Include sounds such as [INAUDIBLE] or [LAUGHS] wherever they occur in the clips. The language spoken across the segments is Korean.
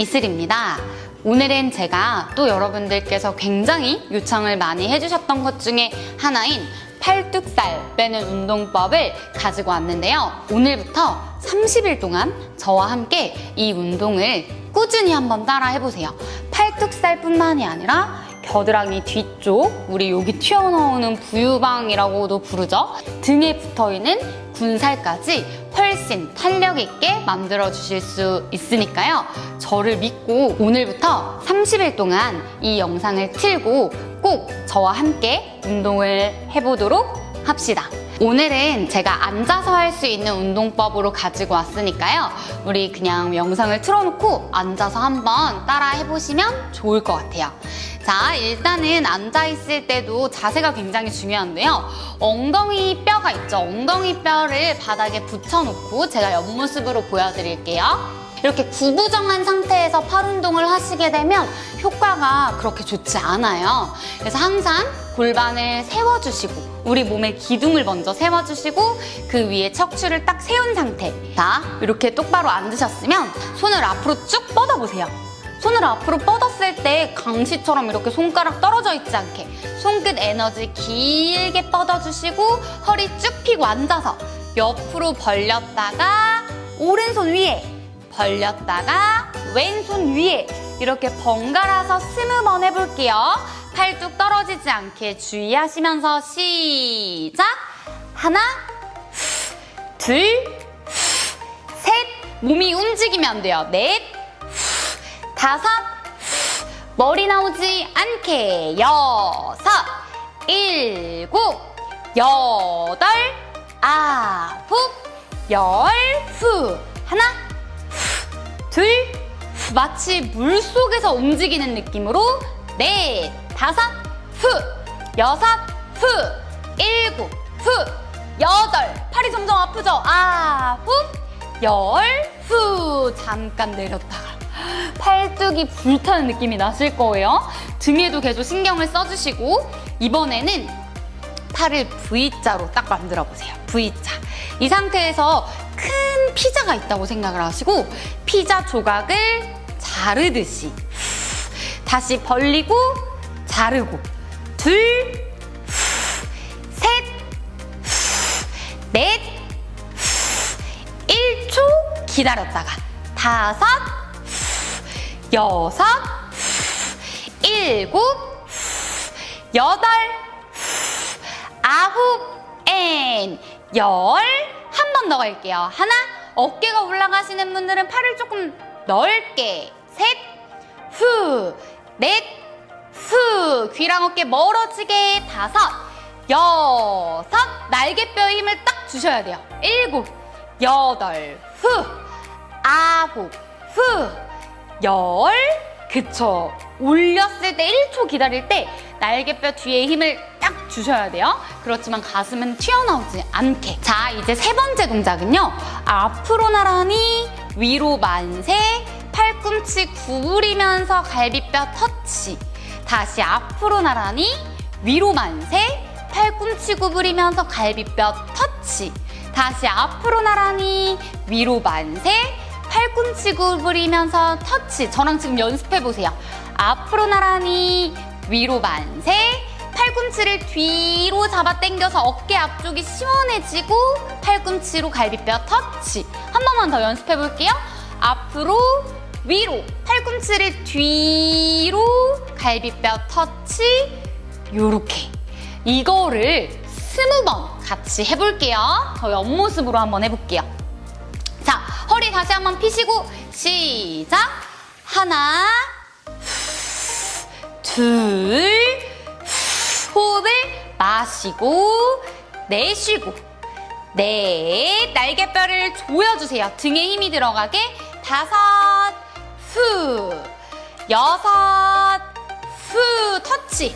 이슬입니다. 오늘은 제가 또 여러분들께서 굉장히 요청을 많이 해주셨던 것 중에 하나인 팔뚝살 빼는 운동법을 가지고 왔는데요. 오늘부터 30일 동안 저와 함께 이 운동을 꾸준히 한번 따라 해보세요. 팔뚝살 뿐만이 아니라 겨드랑이 뒤쪽, 우리 여기 튀어나오는 부유방이라고도 부르죠. 등에 붙어 있는 군살까지 훨씬 탄력 있게 만들어 주실 수 있으니까요. 저를 믿고 오늘부터 30일 동안 이 영상을 틀고 꼭 저와 함께 운동을 해보도록 합시다. 오늘은 제가 앉아서 할 수 있는 운동법으로 가지고 왔으니까요. 우리 그냥 영상을 틀어놓고 앉아서 한번 따라 해보시면 좋을 것 같아요. 자, 일단은 앉아있을 때도 자세가 굉장히 중요한데요. 엉덩이 뼈가 있죠. 엉덩이 뼈를 바닥에 붙여놓고 제가 옆모습으로 보여드릴게요. 이렇게 구부정한 상태에서 팔 운동을 하시게 되면 효과가 그렇게 좋지 않아요. 그래서 항상 골반을 세워주시고 우리 몸의 기둥을 먼저 세워주시고 그 위에 척추를 딱 세운 상태. 자, 이렇게 똑바로 앉으셨으면 손을 앞으로 쭉 뻗어보세요. 손을 앞으로 뻗었을 때 강시처럼 이렇게 손가락 떨어져 있지 않게 손끝 에너지 길게 뻗어주시고 허리 쭉 펴고 앉아서 옆으로 벌렸다가 오른손 위에 벌렸다가 왼손 위에 이렇게 번갈아서 스무 번 해볼게요. 팔뚝 떨어지지 않게 주의하시면서 시작! 하나, 둘, 셋, 몸이 움직이면 안 돼요. 넷, 다섯, 머리 나오지 않게. 여섯, 일곱, 여덟, 아홉, 열, 후. 하나, 둘, 마치 물 속에서 움직이는 느낌으로. 넷, 다섯, 후, 여섯, 후, 일곱, 후, 여덟, 팔이 점점 아프죠? 아홉, 열, 후, 잠깐 내렸다가 팔뚝이 불타는 느낌이 나실 거예요. 등에도 계속 신경을 써주시고 이번에는 팔을 V자로 딱 만들어 보세요. V자. 이 상태에서 큰 피자가 있다고 생각을 하시고 피자 조각을 자르듯이 다시 벌리고 자르고 둘, 셋, 넷, 1초 기다렸다가 다섯, 여섯, 일곱, 여덟, 아홉, 앤, 열. 한 번 더 갈게요. 하나, 어깨가 올라가시는 분들은 팔을 조금 넓게. 셋, 후, 넷, 후. 귀랑 어깨 멀어지게. 다섯, 여섯. 날개뼈에 힘을 딱 주셔야 돼요. 일곱, 여덟, 후. 아홉, 후. 열. 그쵸. 올렸을 때 1초 기다릴 때 날개뼈 뒤에 힘을 딱 주셔야 돼요. 그렇지만 가슴은 튀어나오지 않게. 자, 이제 세 번째 동작은요. 앞으로 나란히 위로 만세, 팔꿈치 구부리면서 갈비뼈 터치. 다시 앞으로 나란히 위로 만세, 팔꿈치 구부리면서 갈비뼈 터치. 다시 앞으로 나란히 위로 만세, 팔꿈치 구부리면서 터치. 저랑 지금 연습해 보세요. 앞으로 나란히 위로 만세. 팔꿈치를 뒤로 잡아 당겨서 어깨 앞쪽이 시원해지고 팔꿈치로 갈비뼈 터치. 한 번만 더 연습해 볼게요. 앞으로 위로 팔꿈치를 뒤로 갈비뼈 터치. 요렇게. 이거를 스무 번 같이 해볼게요. 저 옆모습으로 한번 해볼게요. 자, 허리 다시 한번 펴시고 시작. 하나, 둘, 호흡을 마시고 내쉬고 넷, 날개뼈를 조여주세요. 등에 힘이 들어가게 다섯, 후, 여섯, 후, 터치.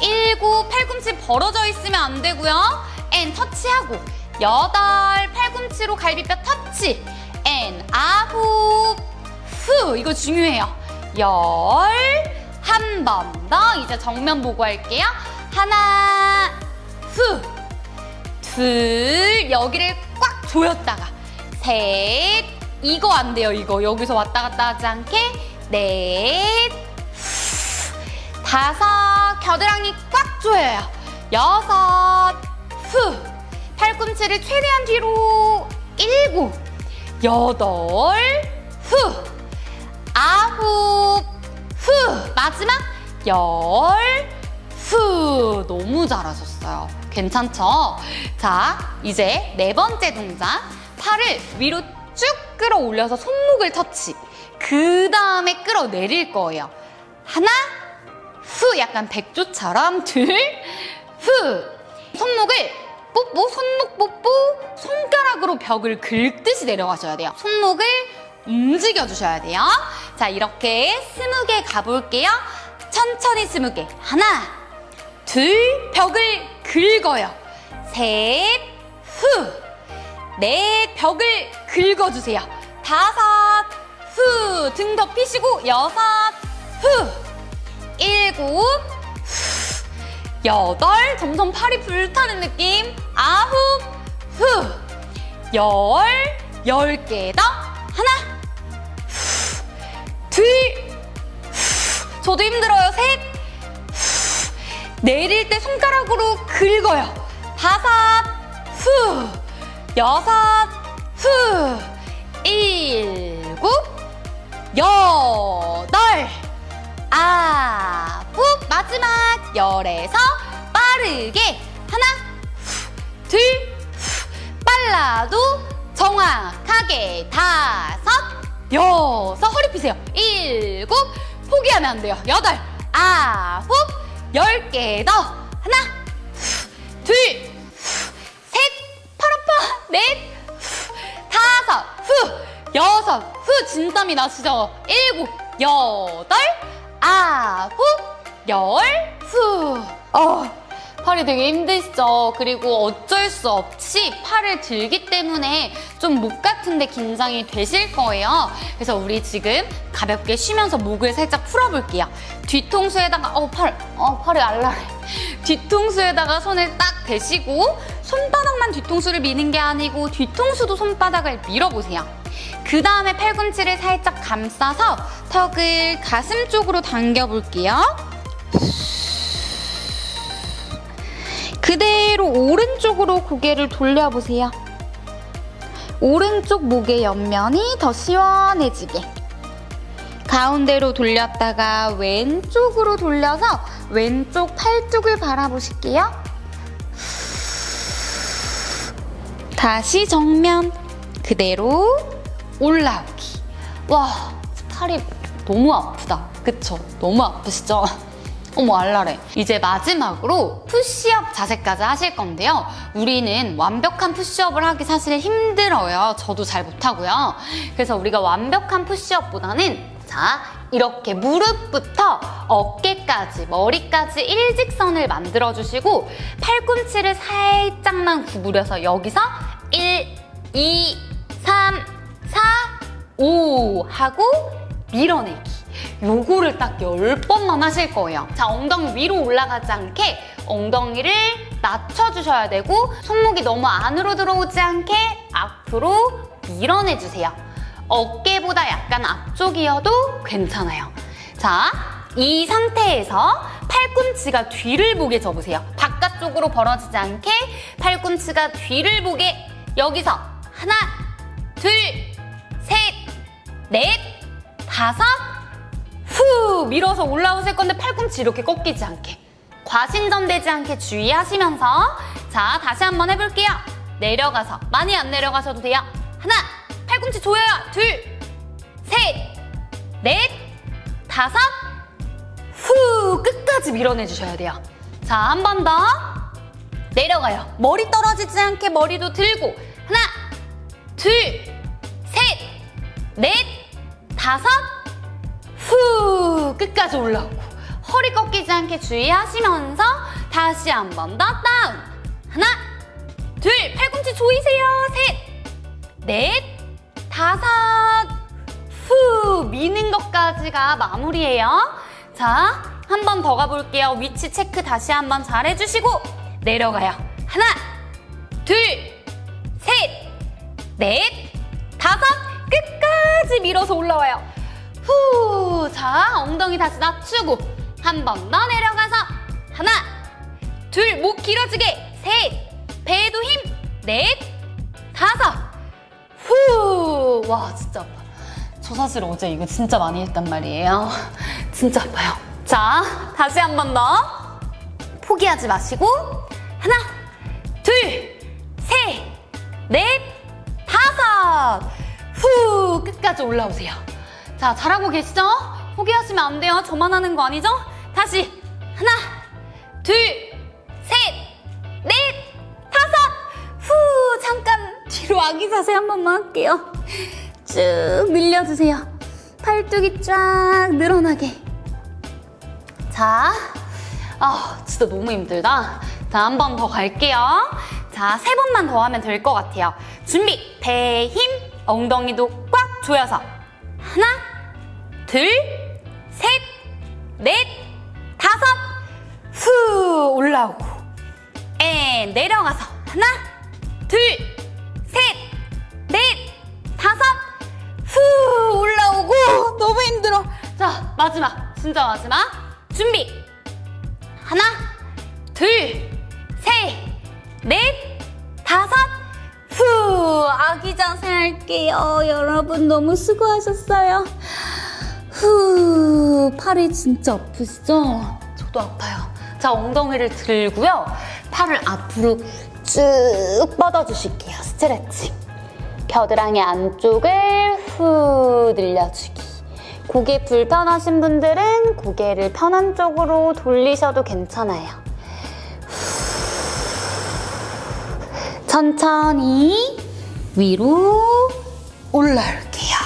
일곱, 팔꿈치 벌어져 있으면 안 되고요. 앤 터치하고 여덟, 팔꿈치로 갈비뼈 터치. 앤 아홉, 후, 이거 중요해요. 열, 한 번 더. 이제 정면 보고 할게요. 하나, 후, 둘, 여기를 꽉 조였다가 셋, 이거 안 돼요, 이거. 여기서 왔다 갔다 하지 않게 넷, 후, 다섯, 겨드랑이 꽉 조여요. 여섯, 후, 팔꿈치를 최대한 뒤로 일곱, 여덟, 후, 아홉, 후, 마지막 열, 후. 너무 잘하셨어요. 괜찮죠? 자, 이제 네 번째 동작. 팔을 위로 쭉 끌어올려서 손목을 터치. 그 다음에 끌어내릴 거예요. 하나, 후. 약간 백조처럼 둘, 후. 손목을 뽀뽀, 손목 뽀뽀, 손가락으로 벽을 긁듯이 내려가셔야 돼요. 손목을 움직여 주셔야 돼요. 자, 이렇게 스무 개 가볼게요. 천천히 스무 개. 하나, 둘, 벽을 긁어요. 셋, 후. 넷, 벽을 긁어주세요. 다섯, 후. 등 더 피시고, 여섯, 후. 일곱, 후. 여덟, 점점 팔이 불타는 느낌. 아홉, 후. 열, 열 개 더. 하나, 후. 둘, 후. 저도 힘들어요. 셋, 후. 내릴 때 손가락으로 긁어요. 다섯, 후. 여섯, 후. 일곱, 여덟, 아홉, 마지막 열에서 빠르게 하나, 후, 둘, 후, 빨라도 정확하게 다섯, 여섯, 허리 피세요. 일곱, 포기하면 안 돼요. 여덟, 아홉, 열 개 더. 여섯, 후, 진땀이 나시죠? 일곱, 여덟, 아홉, 열, 후. 어, 팔이 되게 힘드시죠? 그리고 어쩔 수 없이 팔을 들기 때문에 좀 목 같은데 긴장이 되실 거예요. 그래서 우리 지금 가볍게 쉬면서 목을 살짝 풀어볼게요. 뒤통수에다가, 어, 팔, 어, 팔이 알라래. 뒤통수에다가 손을 딱 대시고, 손바닥만 뒤통수를 미는 게 아니고, 뒤통수도 손바닥을 밀어보세요. 그 다음에 팔꿈치를 살짝 감싸서 턱을 가슴 쪽으로 당겨볼게요. 그대로 오른쪽으로 고개를 돌려보세요. 오른쪽 목의 옆면이 더 시원해지게. 가운데로 돌렸다가 왼쪽으로 돌려서 왼쪽 팔뚝을 바라보실게요. 다시 정면. 그대로 올라오기. 와, 팔이 너무 아프다. 그쵸? 너무 아프시죠? [LAUGHS] 어머 알라래. 이제 마지막으로 푸시업 자세까지 하실 건데요. 우리는 완벽한 푸시업을 하기 사실 힘들어요. 저도 잘 못하고요. 그래서 우리가 완벽한 푸시업보다는 자 이렇게 무릎부터 어깨까지 머리까지 일직선을 만들어 주시고 팔꿈치를 살짝만 구부려서 여기서 1, 2, 3, 4, 5 하고 밀어내기. 요거를 딱 10번만 하실 거예요. 자, 엉덩이 위로 올라가지 않게 엉덩이를 낮춰주셔야 되고 손목이 너무 안으로 들어오지 않게 앞으로 밀어내주세요. 어깨보다 약간 앞쪽이어도 괜찮아요. 자, 이 상태에서 팔꿈치가 뒤를 보게 접으세요. 바깥쪽으로 벌어지지 않게 팔꿈치가 뒤를 보게 여기서 하나, 둘, 셋, 넷, 다섯, 후! 밀어서 올라오실 건데 팔꿈치 이렇게 꺾이지 않게 과신전되지 않게 주의하시면서 자 다시 한번 해볼게요. 내려가서 많이 안 내려가셔도 돼요. 하나 팔꿈치 조여요. 둘 셋 넷 다섯 후! 끝까지 밀어내 주셔야 돼요. 자 한 번 더. 내려가요. 머리 떨어지지 않게 머리도 들고. 하나 둘 셋 넷 다섯? 후 끝까지 올라오고. 허리 꺾이지 않게 주의하시면서 다시 한 번 더 다운. 하나 둘 팔꿈치 조이세요. 셋 넷 다섯. 후 미는 것까지가 마무리예요. 자 한 번 더 가볼게요. 위치 체크 다시 한 번 잘 해주시고 내려가요. 하나 둘 셋넷 다섯 끝까지 밀어서 올라와요 후 후, 자, 엉덩이 다시 낮추고 한 번 더 내려가서 하나, 둘, 목 길어지게 셋, 배에도 힘, 넷, 다섯, 후. 와, 진짜 아파. 저 사실 어제 이거 진짜 많이 했단 말이에요. [LAUGHS] 진짜 아파요. 자, 다시 한 번 더. 포기하지 마시고 하나, 둘, 셋, 넷, 다섯. 후, 끝까지 올라오세요. 자, 잘하고 계시죠? 포기하시면 안 돼요. 저만 하는 거 아니죠? 다시 하나, 둘, 셋, 넷, 다섯. 후, 잠깐 뒤로 아기 자세 한 번만 할게요. 쭉 늘려주세요. 팔뚝이 쫙 늘어나게. 자, 아, 진짜 너무 힘들다. 자, 한 번 더 갈게요. 자, 세 번만 더 하면 될 것 같아요. 준비, 배 힘, 엉덩이도 꽉 조여서. 하나, 둘, 셋, 넷, 다섯, 후, 올라오고. 에, 내려가서. 하나, 둘, 셋, 넷, 다섯, 후, 올라오고. [LAUGHS] 너무 힘들어. 자, 마지막. 진짜 마지막. 준비. 하나, 둘, 셋, 넷, 다섯, 후, 아기 자세 할게요. 여러분 너무 수고하셨어요. 후, 팔이 진짜 아프시죠? 저도 아파요. 자, 엉덩이를 들고요. 팔을 앞으로 쭉 뻗어주실게요. 스트레칭. 겨드랑이 안쪽을 후 늘려주기. 고개 불편하신 분들은 고개를 편한 쪽으로 돌리셔도 괜찮아요. 후. 천천히 위로 올라올게요.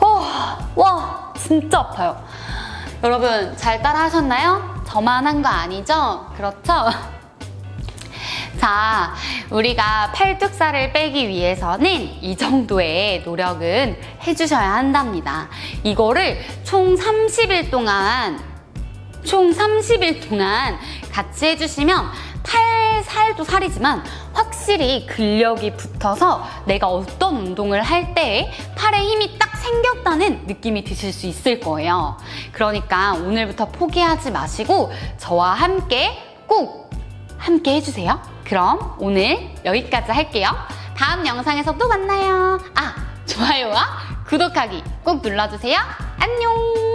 어, 와, 진짜 아파요. 여러분, 잘 따라 하셨나요? 저만 한 거 아니죠? 그렇죠? [LAUGHS] 자, 우리가 팔뚝살을 빼기 위해서는 이 정도의 노력은 해주셔야 한답니다. 이거를 총 30일 동안, 총 30일 동안 같이 해주시면 팔 살도 살이지만 확실히 근력이 붙어서 내가 어떤 운동을 할 때에 팔에 힘이 딱 생겼다는 느낌이 드실 수 있을 거예요. 그러니까 오늘부터 포기하지 마시고 저와 함께 꼭 함께 해주세요. 그럼 오늘 여기까지 할게요. 다음 영상에서 또 만나요. 아, 좋아요와 구독하기 꼭 눌러주세요. 안녕!